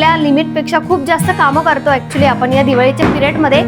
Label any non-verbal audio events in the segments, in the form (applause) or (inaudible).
आपल्या लिमिटपेक्षा खूप जास्त कामं करतो ॲक्च्युली आपण या दिवाळीच्या पिरियडमध्ये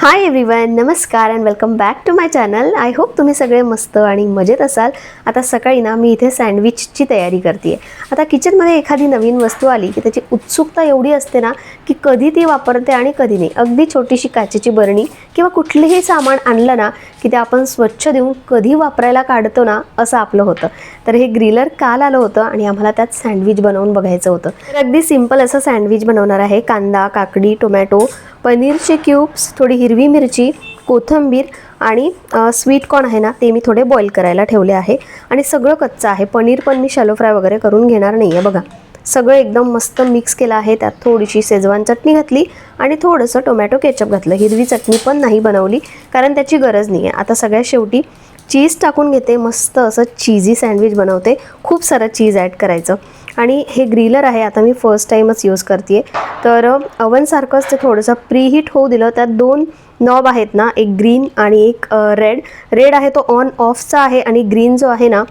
हाय एव्हरीवन नमस्कार and welcome back to my channel I hope तुम्ही सगळे मस्त आणि मजेत असाल. आता सकाळी ना मी इथे सँडविचची तयारी करते आता किचनमध्ये एखादी नवीन वस्तू आली की त्याची उत्सुकता एवढी असते ना की कधी ती वापरते आणि कधी नाही. अगदी छोटीशी काचेची बरणी किंवा कुठलेही सामान आणलं ना की ते आपण स्वच्छ देऊन कधी वापरायला काढतो ना असं आपलं होतं. तर हे ग्रिलर काल आलं होतं आणि आम्हाला त्यात सँडविच बनवून बघायचं होतं. तर अगदी सिंपल असं सँडविच बनवणार आहे. कांदा काकडी टोमॅटो पनीरचे क्यूब्स थोडी हिरवी मिरची कोथिंबीर आणि स्वीट कॉर्न आहे ना ते मी थोडे बॉईल करायला ठेवले आहे. आणि सगळं कच्चं आहे. पनीर पण मी शॅलो फ्राय वगैरे करून घेणार नाही आहे बघा. सगळं एकदम मस्त मिक्स केलं आहे. त्यात थोडीशी शेजवान चटणी घातली आणि थोडंसं टोमॅटो केचप घातलं. हिरवी चटणी पण नाही बनवली कारण त्याची गरज नाही आहे आता सगळ्यात शेवटी चीज टाकून घेते. मस्त असं चीजी सँडविच बनवते. खूप सारं चीज ॲड करायचं. आणि हे ग्रिलर आहे. आता मी फर्स्ट टाईमच यूज करते तर अवनसारखंच ते थोडंसं प्रीहीट होऊ दिलं. त्यात दोन नॉब आहेत ना. एक ग्रीन आणि एक रेड रेड आहे तो ऑन ऑफचा आहे आणि ग्रीन जो आहे ना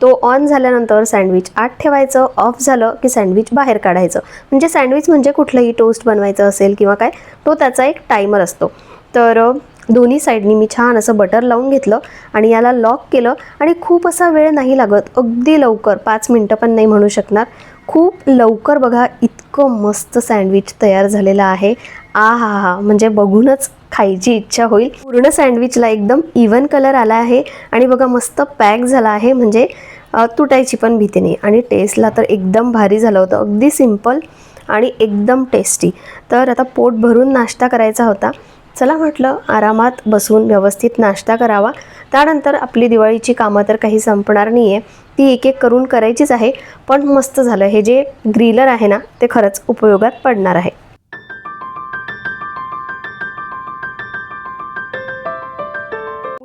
तो ऑन झाल्यानंतर सँडविच आत ठेवायचं ऑफ झालं की सँडविच बाहेर काढायचं. म्हणजे सँडविच म्हणजे कुठलंही टोस्ट बनवायचं असेल किंवा काय तो त्याचा एक टायमर असतो. तर दोन्ही साईडनी मी छान असं बटर लावून घेतलं आणि याला लॉक केलं आणि खूप असा वेळ नाही लागत. अगदी लवकर पाच मिनटं पण नाही म्हणू शकणार. खूप लवकर बघा इतकं मस्त सँडविच तयार झालेलं आहे. आ हा हा म्हणजे बघूनच खायची इच्छा होईल. पूर्ण सँडविचला एकदम इवन कलर आला आहे आणि बघा मस्त पॅक झाला आहे. म्हणजे तुटायची पण भीती नाही. आणि टेस्टला तर एकदम भारी झालं होतं. अगदी सिंपल आणि एकदम टेस्टी तर आता पोट भरून नाश्ता करायचा होता. चला म्हटलं आरामात बसून व्यवस्थित नाश्ता करावा. त्यानंतर आपली दिवाळीची कामं तर काही संपणार नाही आहे ती एक एक करून करायचीच आहे. पण मस्त झालं. हे जे ग्रिलर आहे ना ते खरंच उपयोगात पडणार आहे.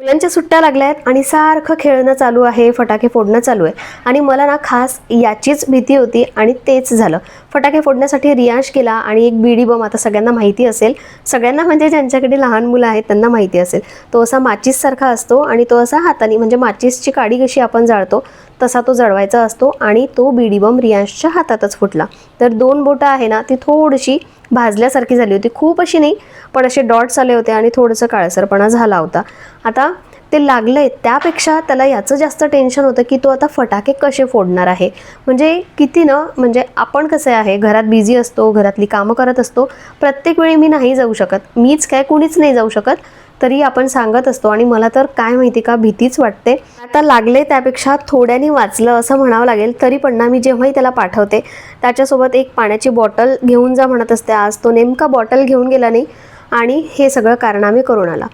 मुलांच्या सुट्ट्या लागल्या आहेत आणि सारखं खेळणं चालू आहे फटाके फोडणं चालू आहे. आणि मला ना खास याचीच भीती होती आणि तेच झालं. फटाके फोडण्यासाठी रियाश केला आणि एक बीडी बम आता सगळ्यांना माहिती असेल. सगळ्यांना म्हणजे ज्यांच्याकडे लहान मुलं आहेत त्यांना माहिती असेल. तो असा माचीससारखा असतो आणि तो असा हाताने म्हणजे माचीसची काडी कशी आपण जाळतो तसा तो जळवायचा असतो आणि तो बीडी बम रियांशच्या हातातच फुटला. तर दोन बोटं आहे ना ती थोडीशी भाजल्यासारखी झाली होती. खूप अशी नाही पण असे डॉट्स आले होते आणि थोडंसं काळसरपणा झाला होता. आता ते लागलंय. त्यापेक्षा त्याला याचं जास्त टेन्शन होतं की तो आता फटाके कसे फोडणार आहे? म्हणजे किती ना म्हणजे आपण कसं आहे घरात बिझी असतो घरातली कामं करत असतो प्रत्येक वेळी मी नाही जाऊ शकत. मीच काय कुणीच नाही जाऊ शकत. तरी आपण सांगत असतो. आणि मला तर काय माहिती का भीतीच वाटते. आता लागले त्यापेक्षा थोड्याने वाचलं असं म्हणावं लागेल तरी पण ना मी जेव्हाही त्याला पाठवते त्याच्यासोबत एक पाण्याची बॉटल घेऊन जा म्हणत असते. आज तो नेमका बॉटल घेऊन गेला नाही आणि हे सगळं कारणामे करून आला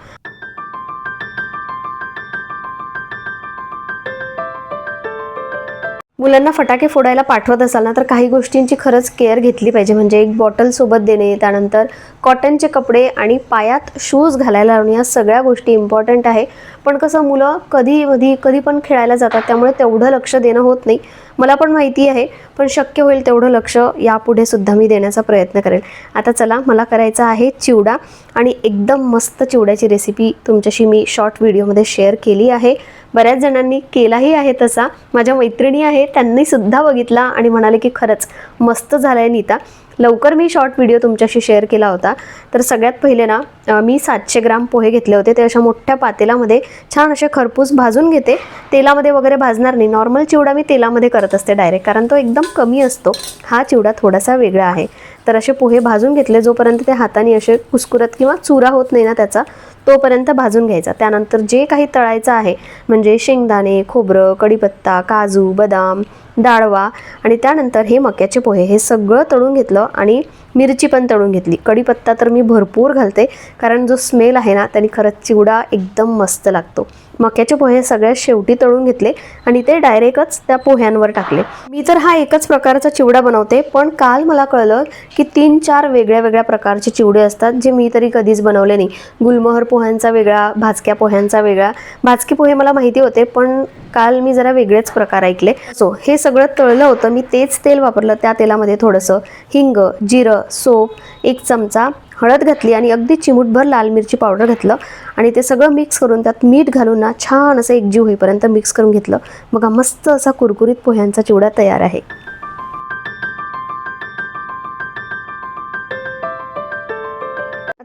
मुलांना फटाके फोडायला पाठवत असाल ना तर काही गोष्टींची खरंच केअर घेतली पाहिजे. म्हणजे एक बॉटल सोबत देणे त्यानंतर कॉटनचे कपडे आणि पायात शूज घालायला लावणे या सगळ्या गोष्टी इम्पॉर्टंट आहे. पण कसं मुलं कधी मधी कधी पण खेळायला जातात त्यामुळे तेवढं लक्ष देणं होत नाही. मला पण माहिती आहे पण शक्य होईल तेवढं लक्ष यापुढे सुद्धा मी देण्याचा प्रयत्न करेल. आता चला मला करायचा आहे चिवडा आणि एकदम मस्त चिवड्याची रेसिपी तुमच्याशी मी शॉर्ट व्हिडिओमध्ये शेअर केली आहे. बऱ्याच जणांनी केलाही आहे तसा. माझ्या मैत्रिणी आहे त्यांनी सुद्धा बघितला आणि म्हणाले की खरंच मस्त झालं आहे नीता. लवकर मी शॉर्ट व्हिडिओ तुमच्याशी शेअर केला होता. तर सगळ्यात पहिले ना मी सातशे ग्राम पोहे घेतले होते. ते अशा मोठ्या पातेलामध्ये छान असे खरपूस भाजून घेते. तेलामध्ये वगैरे भाजणार नाही. नॉर्मल चिवडा मी तेलामध्ये करत असते डायरेक्ट कारण तो एकदम कमी असतो. हा चिवडा थोडासा वेगळा आहे. तर असे पोहे भाजून घेतले जोपर्यंत ते हाताने असे कुसकुरत किंवा चुरा होत नाही ना त्याचा तोपर्यंत भाजून घ्यायचा. त्यानंतर जे काही तळायचं आहे म्हणजे शेंगदाणे खोबरं कढीपत्ता काजू बदाम डाळवा आणि त्यानंतर हे मक्याचे पोहे हे सगळं तळून घेतलं आणि मिरची पण तळून घेतली. कढीपत्ता तर मी भरपूर घालते कारण जो स्मेल आहे ना त्याने खरंच चिवडा एकदम मस्त लागतो. मक्याचे पोहे सगळ्यात शेवटी तळून घेतले आणि ते डायरेक्टच त्या पोह्यांवर टाकले. मी तर हा एकच प्रकारचा चिवडा बनवते पण काल मला कळलं की तीन चार वेगळ्या वेगळ्या प्रकारचे चिवडे असतात जे मी तरी कधीच बनवले नाही. गुलमोहर पोह्यांचा वेगळा भाजक्या पोह्यांचा वेगळा. भाजके पोहे मला माहिती होते पण काल मी जरा वेगळेच प्रकार ऐकले. सो हे सगळं तळलं होतं मी तेच तेल वापरलं त्या तेलामध्ये थोडंसं हिंग जिरं सोप एक चमचा हळद घातली आणि अगदी चिमूटभर लाल मिरची पावडर घातलं आणि ते सगळं मिक्स करून त्यात मीठ घालून ना छान असं एकजीव होईपर्यंत मिक्स करून घेतलं. बघा मस्त असा कुरकुरीत पोह्यांचा चिवडा तयार आहे.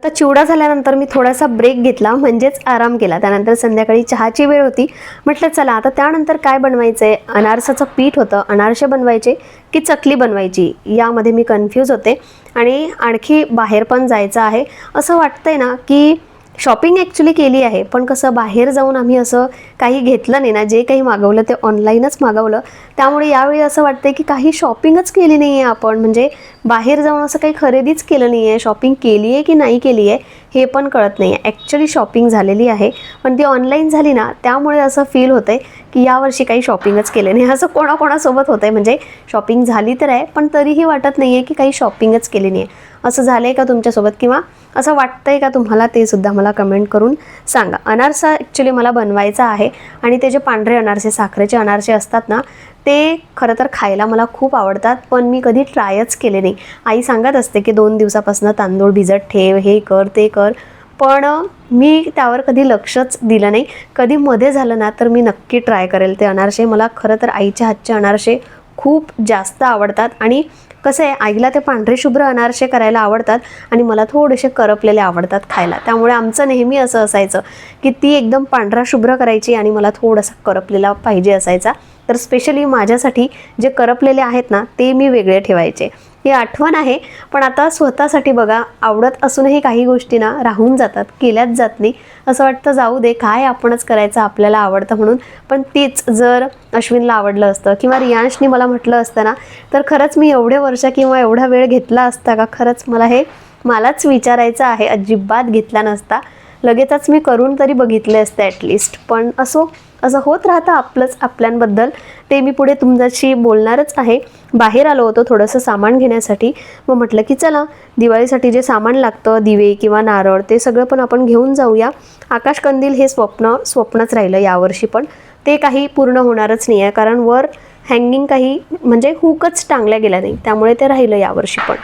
आता चिवडा झाल्यानंतर मी थोडासा ब्रेक घेतला म्हणजेच आराम केला. त्यानंतर संध्याकाळी चहाची वेळ होती. म्हटलं चला आता त्यानंतर काय बनवायचं आहे अनारसाचं पीठ होतं. अनारसे बनवायचे की चकली बनवायची? यामध्ये मी कन्फ्यूज होते. आणि आणखी बाहेर पण जायचं आहे. असं वाटतंय ना की शॉपिंग ॲक्च्युली केली आहे. पण कसं बाहेर जाऊन आम्ही असं काही घेतलं नाही ना. जे काही मागवलं ते ऑनलाईनच मागवलं. त्यामुळे यावेळी असं वाटतंय की काही शॉपिंगच केली नाही आहे आपण. म्हणजे बाहेर जाऊन असं काही खरेदीच केलं नाही आहे शॉपिंग केली आहे की नाही केली आहे हे पण कळत नाही आहे ॲक्च्युली शॉपिंग झालेली आहे. पण ती ऑनलाईन झाली ना त्यामुळे असं फील होतं आहे की यावर्षी काही शॉपिंगच केलं नाही. (laughs) असं कोणाकोणासोबत होतं आहे म्हणजे शॉपिंग झाली तर आहे पण तरीही वाटत नाही आहे की काही शॉपिंगच केली नाही आहे असं झालं आहे का तुमच्यासोबत? किंवा असं वाटतं आहे का तुम्हाला? ते सुद्धा मला कमेंट करून सांगा. अनारसा ॲक्च्युली मला बनवायचा आहे. आणि ते जे पांढरे अनारसे साखरेचे अनारसे असतात ना ते खरं तर खायला मला खूप आवडतात पण मी कधी ट्रायच केले नाही. आई सांगत असते की दोन दिवसापासून तांदूळ भिजत ठेव हे कर ते कर. पण मी त्यावर कधी लक्षच दिलं नाही. कधी मध्ये झालं ना तर मी नक्की ट्राय करेल ते अनारसे. मला खरं तर आईच्या हातचे अनारसे खूप जास्त आवडतात आणि कसं आहे आईला ते पांढरे शुभ्र अनारसे करायला आवडतात आणि मला थोडेसे करपलेले आवडतात खायला. त्यामुळे आमचं नेहमी असं असायचं की ती एकदम पांढरा शुभ्र करायची आणि मला थोडासा करपलेला पाहिजे असायचा. तर स्पेशली माझ्यासाठी जे करपलेले आहेत ना ते मी वेगळे ठेवायचे. ही आठवण आहे पण आता स्वतःसाठी बघा आवडत असूनही काही गोष्टी ना राहून जातात केल्याच जात नाही. असं वाटतं जाऊ दे काय आपणच करायचं आपल्याला आवडतं म्हणून. पण तीच जर अश्विनला आवडलं असतं किंवा रियांशनी मला म्हटलं असतं ना तर खरंच मी एवढे वर्ष किंवा एवढा वेळ घेतला असता का? खरंच मला हे मलाच विचारायचं आहे अजिबात घेतला नसता. लगेचच मी करून तरी बघितले असते ॲटलिस्ट पण असो असं होत राहतं आपलंच आपल्यांबद्दल. ते मी पुढे तुमच्याशी बोलणारच आहे. बाहेर आलो होतो थोडंसं सामान घेण्यासाठी. मग म्हटलं की चला दिवाळीसाठी जे सामान लागतं दिवे किंवा नारळ ते सगळं पण आपण घेऊन जाऊया. आकाशकंदील हे स्वप्न स्वप्नच राहिलं यावर्षी पण. ते काही पूर्ण होणारच नाही आहे कारण वर हँगिंग काही म्हणजे हुकच टांगल्या गेल्या नाही. त्यामुळे ते राहिलं यावर्षी पण.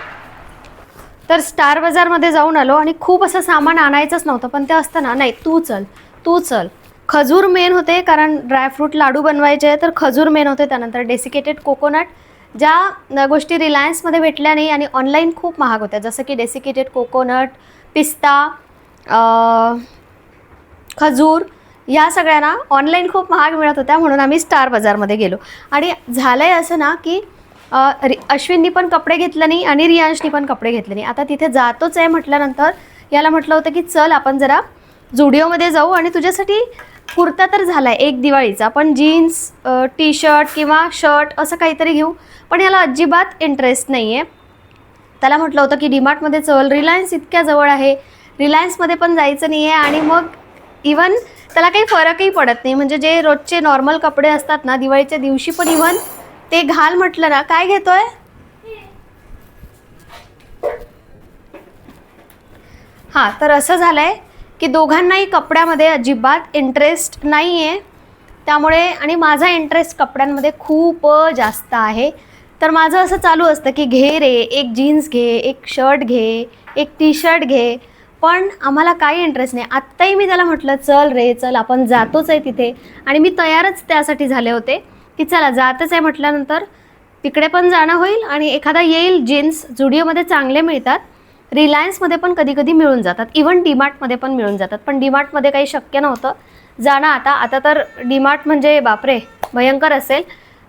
तर स्टार बाजारमध्ये जाऊन आलो आणि खूप असं सामान आणायचंच नव्हतं पण ते असतं ना नाही तू चल तू चल. खजूर मेन होते कारण ड्रायफ्रूट लाडू बनवायचे तर खजूर मेन होते त्यानंतर डेसिकेटेड कोकोनट ज्या गोष्टी रिलायन्समध्ये भेटल्या नाही आणि ऑनलाईन खूप महाग होत्या. जसं की डेसिकेटेड कोकोनट पिस्ता खजूर या सगळ्यांना ऑनलाईन खूप महाग मिळत होत्या म्हणून आम्ही स्टार बाजारमध्ये गेलो. आणि झालं आहे असं ना की रि अश्विननी पण कपडे घेतले नाही आणि रियांशनी पण कपडे घेतले नाही. आता तिथे जातोच आहे म्हटल्यानंतर याला म्हटलं होतं की चल आपण जरा जुडिओमध्ये जाऊ आणि तुझ्यासाठी कुर्ता तर झाला आहे एक दिवाळीचा पण जीन्स टी शर्ट किंवा शर्ट असं काहीतरी घेऊ पण याला अजिबात इंटरेस्ट नाही आहे त्याला म्हटलं होतं की डीमार्टमध्ये चल रिलायन्स इतक्या जवळ आहे रिलायन्समध्ये पण जायचं नाही आहे आणि मग इवन त्याला काही फरकही पडत नाही. म्हणजे जे रोजचे नॉर्मल कपडे असतात ना दिवाळीच्या दिवशी पण इव्हन ते घाल म्हटलं ना काय घेतोय? हां तर असं झालं आहे की दोघांनाही कपड्यामध्ये अजिबात इंटरेस्ट नाही आहे त्यामुळे आणि माझा इंटरेस्ट कपड्यांमध्ये खूप जास्त आहे. तर माझं असं चालू असतं की घे रे एक जीन्स घे एक शर्ट घे एक टी शर्ट घे. पण आम्हाला काही इंटरेस्ट नाही. आत्ताही मी त्याला म्हटलं चल रे चल आपण जातोच आहे तिथे. आणि मी तयारच त्यासाठी झाले होते की चला जातच आहे म्हटल्यानंतर तिकडे पण जाणं होईल आणि एखादा येईल जीन्स जुडिओमध्ये चांगले मिळतात. रिलायन्समध्ये पण कधी कधी मिळून जातात. इवन डीमार्टमध्ये पण मिळून जातात. पण डीमार्टमध्ये काही शक्य नव्हतं. जाणं आता आता तर डीमार्ट म्हणजे बापरे भयंकर असेल.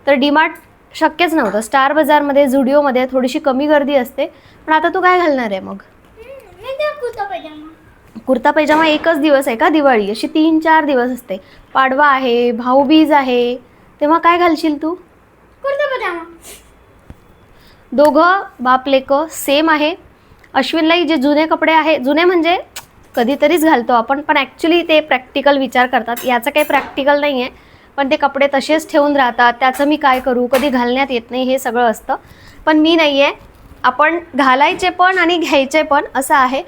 तर डीमार्ट शक्यच नव्हतं. स्टार बाजारमध्ये जुडिओमध्ये थोडीशी कमी गर्दी असते. पण आता तू काय घालणार आहे मग? कुर्ता पैजामा. एकच दिवस आहे का दिवाळी? अशी तीन चार दिवस असते. पाडवा आहे भाऊबीज आहे. तेव्हा काय घालशील तू? कुर्ता पायजामा दोघं बाप लेक सेम आहे. अश्विनलाही जे जुने कपडे आहे जुने म्हणजे कधीतरीच घालतो आपण पण ॲक्च्युली ते प्रॅक्टिकल विचार करतात. याचं काही प्रॅक्टिकल नाही आहे पण ते कपडे तसेच ठेवून राहतात. त्याचं मी काय करू कधी घालण्यात येत नाही हे सगळं असतं. पण मी नाही आहे आपण घालायचे पण आणि घ्यायचे पण असं आहे.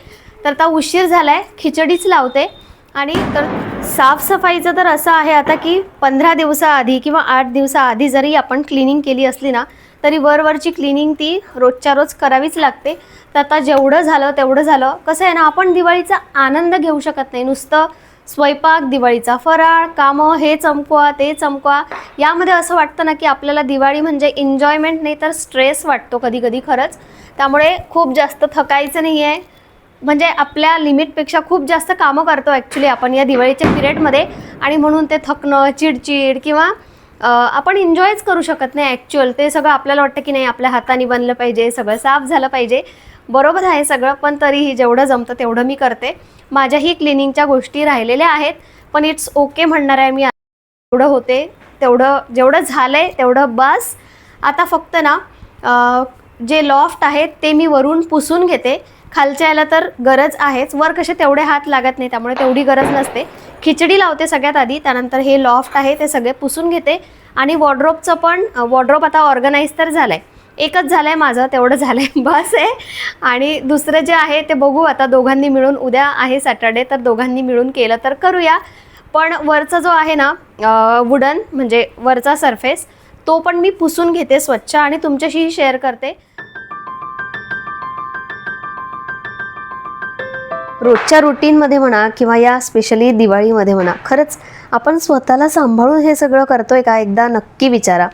तर आता उशीर झाला आहे खिचडीच लावते. आणि तर साफसफाईचं तर असं आहे आता की पंधरा दिवसाआधी किंवा आठ दिवसाआधी जरी आपण क्लिनिंग केली असली ना तरी वरवरची क्लिनिंग ती रोजच्या रोज करावीच लागते. तर आता जेवढं झालं तेवढं झालं. कसं आहे ना आपण दिवाळीचा आनंद घेऊ शकत नाही. नुसतं स्वयंपाक दिवाळीचा फराळ कामं हे चमकवा ते चमकवा. यामध्ये असं वाटतं ना की आपल्याला दिवाळी म्हणजे एन्जॉयमेंट नाही तर स्ट्रेस वाटतो कधी कधी खरंच. त्यामुळे खूप जास्त थकायचं नाही आहे म्हणजे आपल्या लिमिटपेक्षा खूप जास्त कामं करतो ॲक्च्युली आपण या दिवाळीच्या पिरियडमध्ये आणि म्हणून ते थकणं चिडचिड किंवा आपण एन्जॉयच करू शकत नाही ॲक्च्युअल ते सगळं आपल्याला वाटतं की नाही आपल्या हाताने बनलं पाहिजे सगळं साफ झालं पाहिजे. बरोबर आहे सगळं पण तरीही जेवढं जमतं तेवढं मी करते. माझ्याही क्लिनिंगच्या गोष्टी राहिलेल्या आहेत पण इट्स ओके म्हणणार आहे मी. एवढं होते तेवढं जेवढं झालं आहे तेवढं बस. आता फक्त ना जे लॉफ्ट आहेत ते मी वरून पुसून घेते. खालच्या याला तर गरज आहेच. वर कसे तेवढे हात लागत नाही त्यामुळे तेवढी गरज नसते. खिचडी लावते सगळ्यात आधी त्यानंतर हे लॉफ्ट आहे ते सगळे पुसून घेते आणि वॉर्ड्रोपचं पण वॉर्ड्रोप आता ऑर्गनाईज तर झालं आहे एकच झालं आहे माझं तेवढं झालं आहे (laughs) बस आहे आणि दुसरं जे आहे ते बघू आता दोघांनी मिळून उद्या आहे सॅटर्डे तर दोघांनी मिळून केलं तर करूया. पण वरचा जो आहे ना वुडन म्हणजे वरचा सरफेस तो पण मी पुसून घेते स्वच्छ आणि तुमच्याशीही शेअर करते. रोजच्या रुटीनमध्ये म्हणा किंवा या स्पेशली दिवाळीमध्ये म्हणा खरंच आपण स्वतःला सांभाळून हे सगळं करतोय का? एकदा नक्की विचारा.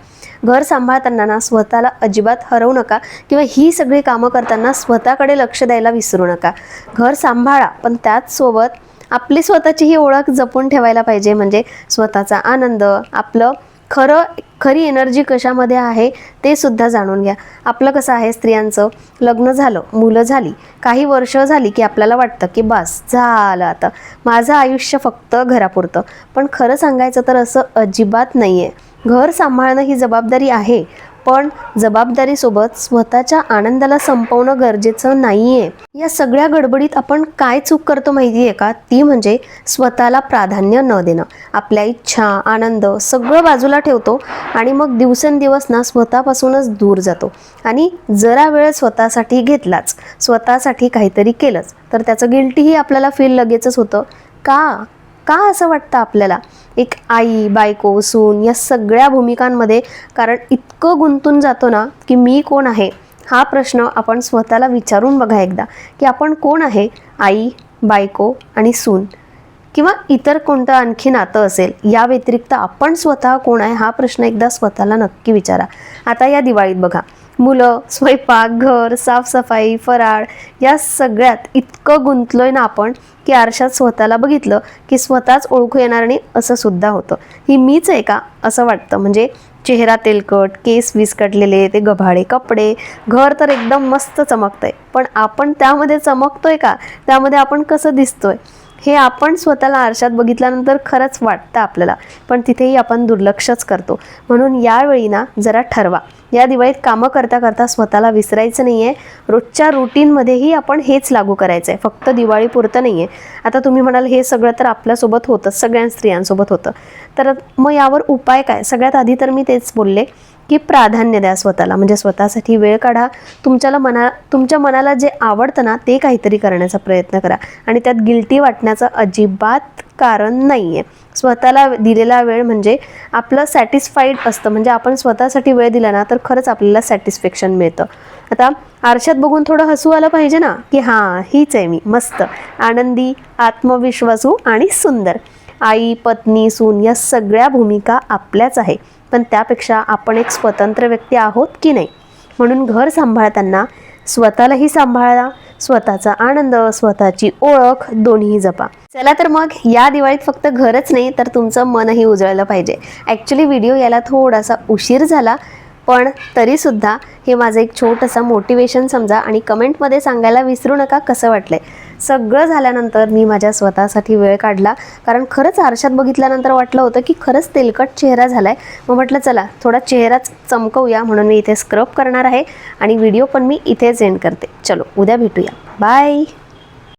घर सांभाळताना ना स्वतःला अजिबात हरवू नका किंवा ही सगळी कामं करताना स्वतःकडे लक्ष द्यायला विसरू नका. घर सांभाळा पण त्याचसोबत आपली स्वतःची ही ओळख जपून ठेवायला पाहिजे. म्हणजे स्वतःचा आनंद आपलं खरं खरी एनर्जी कशामध्ये आहे ते सुद्धा जाणून घ्या. आपलं कसं आहे स्त्रियांचं? लग्न झालं मुलं झाली काही वर्ष झाली की आपल्याला वाटतं की बस झालं आता. माझं आयुष्य फक्त घरापुरतं. पण खरं सांगायचं तर असं अजिबात नाही आहे घर सांभाळणं ही जबाबदारी आहे पण जबाबदारीसोबत स्वतःच्या आनंदाला संपवणं गरजेचं नाही आहे या सगळ्या गडबडीत आपण काय चूक करतो माहिती आहे का? ती म्हणजे स्वतःला प्राधान्य न देणं. आपल्या इच्छा आनंद सगळं बाजूला ठेवतो आणि मग दिवसेंदिवस ना स्वतःपासूनच दूर जातो. आणि जरा वेळ स्वतःसाठी घेतलाच. स्वतःसाठी काहीतरी केलंच. तर त्याचं गिल्टीही आपल्याला फील लगेचच होतं. का? का असं वाटतं आपल्याला? एक आई बायको सून या सगळ्या भूमिकांमध्ये कारण इतकं गुंतून जातो ना की मी कोण आहे हा प्रश्न आपण स्वतःला विचारून बघा एकदा की आपण कोण आहे आई बायको आणि सून? किंवा इतर कोणतं आणखी नातं असेल या व्यतिरिक्त आपण स्वतः कोण आहे हा प्रश्न एकदा स्वतःला नक्की विचारा. आता या दिवाळीत बघा. मुलं स्वयंपाक घर साफसफाई फराळ या सगळ्यात इतकं गुंतलोय ना आपण की आरशात स्वतःला बघितलं की स्वतःच ओळखू येणार नाही असं सुद्धा होतं. ही मीच आहे का असं वाटतं? म्हणजे चेहरा तेलकट केस विस्कटलेले ते गभाळे कपडे घर तर एकदम मस्त चमकतंय. पण आपण त्यामध्ये चमकतोय का? त्यामध्ये आपण कसं दिसतोय? हे आपण स्वतःला आरशात बघितल्यानंतर खरंच वाटतं आपल्याला. पण तिथेही आपण दुर्लक्षच करतो. म्हणून यावेळी ना जरा ठरवा. या दिवाळीत कामं करता करता स्वतःला विसरायचं नाही आहे रोजच्या रुटीनमध्येही आपण हेच लागू करायचं आहे फक्त दिवाळीपुरतं नाही आहे आता तुम्ही म्हणाल हे सगळं तर आपल्यासोबत होतं सगळ्या स्त्रियांसोबत होतं. तर मग यावर उपाय काय? सगळ्यात आधी तर मी तेच बोलले की प्राधान्य द्या स्वतःला. म्हणजे स्वतःसाठी वेळ काढा. तुमच्याला मना तुमच्या मनाला जे आवडतं ना ते काहीतरी करण्याचा प्रयत्न करा. आणि त्यात गिल्टी वाटण्याचं अजिबात कारण नाही आहे स्वतःला दिलेला वेळ म्हणजे आपलं सॅटिस्फाईड असतं. म्हणजे आपण स्वतःसाठी वेळ दिला ना तर खरंच आपल्याला सॅटिस्फॅक्शन मिळतं. आता आरशात बघून थोडं हसू आलं पाहिजे ना की हां हीच आहे मी मस्त. आनंदी आत्मविश्वासू आणि सुंदर. आई पत्नी सून या सगळ्या भूमिका आपल्याच आहे. पण त्यापेक्षा आपण एक स्वतंत्र व्यक्ती आहोत की नाही? म्हणून घर सांभाळताना स्वतःलाही सांभाळा स्वतःचा आनंद स्वतःची ओळख दोन्ही जपा. चला तर मग या दिवाळीत फक्त घरच नाही तर तुमचं मनही उजळलं पाहिजे. ॲक्च्युली व्हिडिओ याला थोडासा उशीर झाला पण तरीसुद्धा हे माझं एक छोटंसं मोटिवेशन समजा आणि कमेंटमध्ये सांगायला विसरू नका कसं वाटलंय. सगळं झाल्यानंतर मी माझ्या स्वतःसाठी वेळ काढला. कारण खरंच आरशात बघितल्यानंतर वाटलं होतं की खरंच तेलकट चेहरा झालाय. मग म्हटलं चला थोडा चेहराच चमकवूया म्हणून मी इथे स्क्रब करणार आहे आणि व्हिडिओ पण मी इथेच एंड करते. चलो उद्या भेटूया. बाय